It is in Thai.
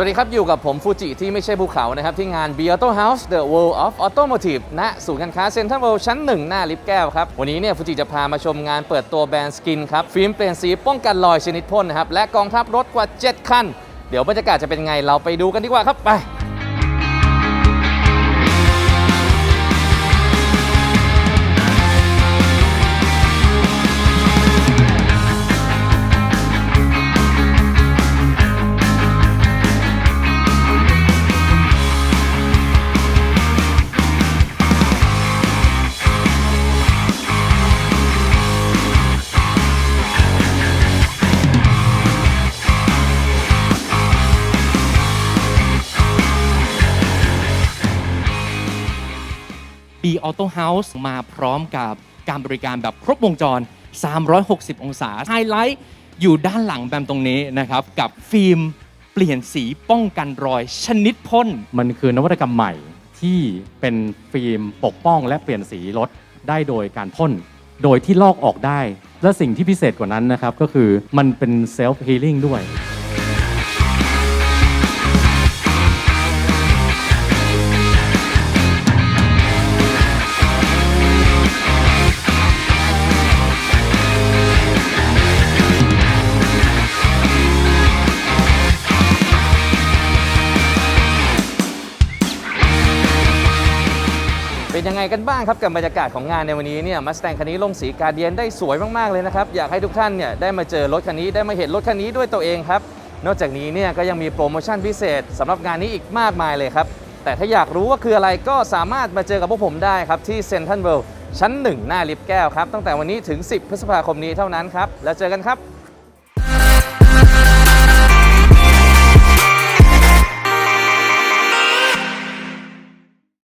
สวัสดีครับ อยู่กับผมฟูจิที่ไม่ใช่ภูเขานะครับ ที่งาน b Auto House The World of Automotive ณศูนย์การค้าเซ็นทรัลเวิลด์ชั้น 1 หน้าลิฟต์แก้วครับ วันนี้เนี่ยฟูจิจะพามาชมงานเปิดตัวแบรนด์สกินครับ ฟิล์มเปลี่ยนสีป้องกันรอยชนิดพ่นนะครับ และกองทัพรถกว่า 7 คัน เดี๋ยวบรรยากาศจะเป็นไงเราไปดูกันดีกว่าครับไป Auto House มาพร้อมกับการบริการแบบครบวงจร 360 องศา ไฮไลท์อยู่ด้านหลังแบมตรงนี้นะครับ กับฟิล์มเปลี่ยนสีป้องกันรอยชนิดพ่น มันคือนวัตกรรมใหม่ที่เป็นฟิล์มปกป้องและเปลี่ยนสีรถได้โดยการพ่น โดยที่ลอกออกได้ และสิ่งที่พิเศษกว่านั้นนะครับ ก็คือมันเป็นเซลฟ์ฮีลิ่งด้วย เป็นยังไงกันบ้างครับกับบรรยากาศของงานในวันนี้เนี่ยมาสแตงคันนี้ลงสีกาเดียนได้สวยมากๆเลยนะครับ อยากให้ทุกท่านเนี่ยได้มาเจอรถคันนี้ได้มาเห็นรถคันนี้ด้วยตัวเองครับ นอกจากนี้เนี่ยก็ยังมีโปรโมชั่นพิเศษสำหรับงานนี้อีกมากมายเลยครับ แต่ถ้าอยากรู้ว่าคืออะไรก็สามารถมาเจอกับพวกผมได้ครับที่เซ็นทรัลเวิลด์ชั้น 1 หน้าลิฟต์แก้วครับตั้งแต่วันนี้ถึง 10 พฤษภาคมนี้เท่านั้นครับแล้วเจอกันครับ